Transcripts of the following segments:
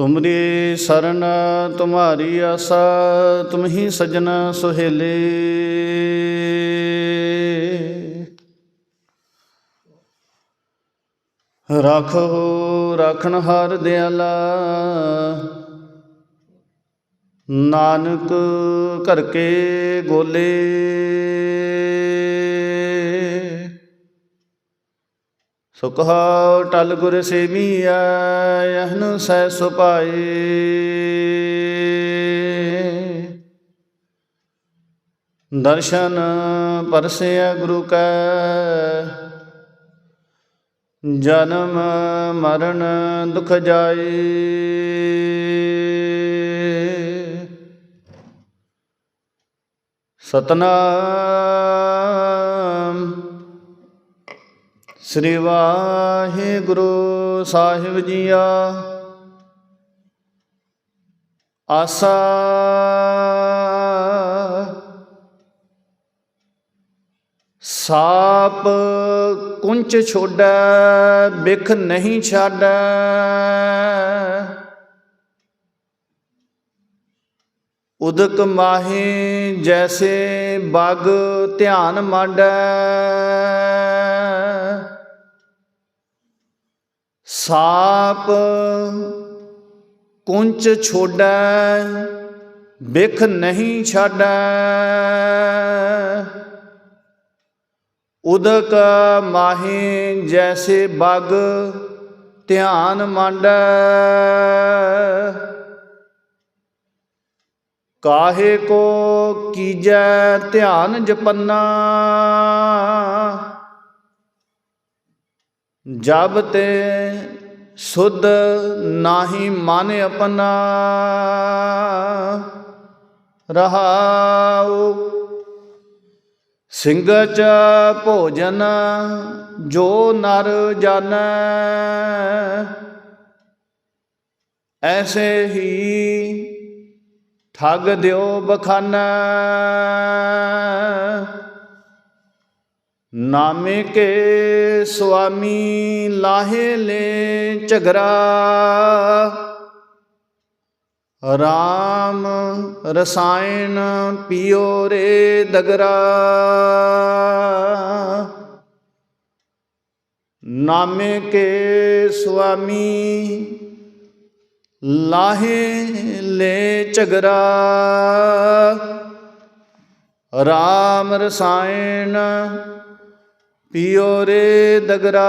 ਤੁਮਰੀ ਸਰਨ, ਤੁਮਾਰੀ ਆਸਾ ਤੁਮ ਹੀ ਸਜਣ ਸੁਹੇਲੇ। ਰਾਖੋ, ਰਾਖਣ ਹਾਰ ਦਿਆਲਾ। ਨਾਨਕ ਕਰਕੇ ਗੋਲੇ। ਸੁਖਾ ਟਲ ਗੁਰ ਸੇਵੀਆ ਯਹਨ ਸੈ ਸੁਪਾਈ ਦਰਸ਼ਨ ਪਰਸਿਆ ਗੁਰੂ ਕੈ, ਜਨਮ ਮਰਨ ਦੁਖ ਜਾਏ ਸਤਨਾਮ ਸ੍ਰੀ ਵਾਹਿਗੁਰੂ ਸਾਹਿਬ ਜੀਆ। ਆਸਾ। ਸਾਪ ਕੁੰਚ ਛੋੜੈ, ਬਿਖ ਨਹੀਂ ਛਾੜੈ। ਉਦਕ ਮਾਹੇ ਜੈਸੇ ਬਗ ਧਿਆਨ ਮਾਡੈ। ਸਾਪ ਕੁੰਚ ਛੋੜੈ, ਬਿਖ ਨਹੀਂ ਛਾੜੈ। ਉਦਕ ਮਾਹੇ ਜੈਸੇ ਬਗ ਧਿਆਨ ਮਾਂਡੈ। ਕਾਹੇ ਕੋ ਕੀਜੈ ਧਿਆਨ ਜਪੰਨਾ। ਜਬ ਤੇ ਸੁਧ ਨਾਹੀ ਮਨ ਆਪਣਾ ਰਹਾਉ। ਸਿੰਘ ਚ ਭੋਜਨ ਜੋ ਨਰ ਜਾਣੈ, ਐਸੇ ਹੀ ਠੱਗ ਦਿਓ ਬਖਾਨਾ। ਨਾਮੇ ਕੇ ਸੁਆਮੀ ਲਾਹੇ ਲੈ ਝਗਰਾ। ਰਾਮ ਰਸਾਇਣ ਪਿਓ ਰੇ ਦਗਰਾ। ਨਾਮੇ ਕੇ ਸੁਆਮੀ ਲਾਹੇ ਲੈ ਝਗਰਾ। ਰਾਮ ਰਸਾਇਣ ਪੀਓ ਰੇ ਦਗਰਾ।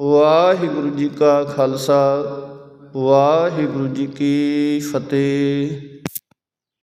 ਵਾਹਿਗੁਰੂ ਜੀ ਕਾ ਖਾਲਸਾ ਵਾਹਿਗੁਰੂ ਜੀ ਕੀ ਫਤਿਹ।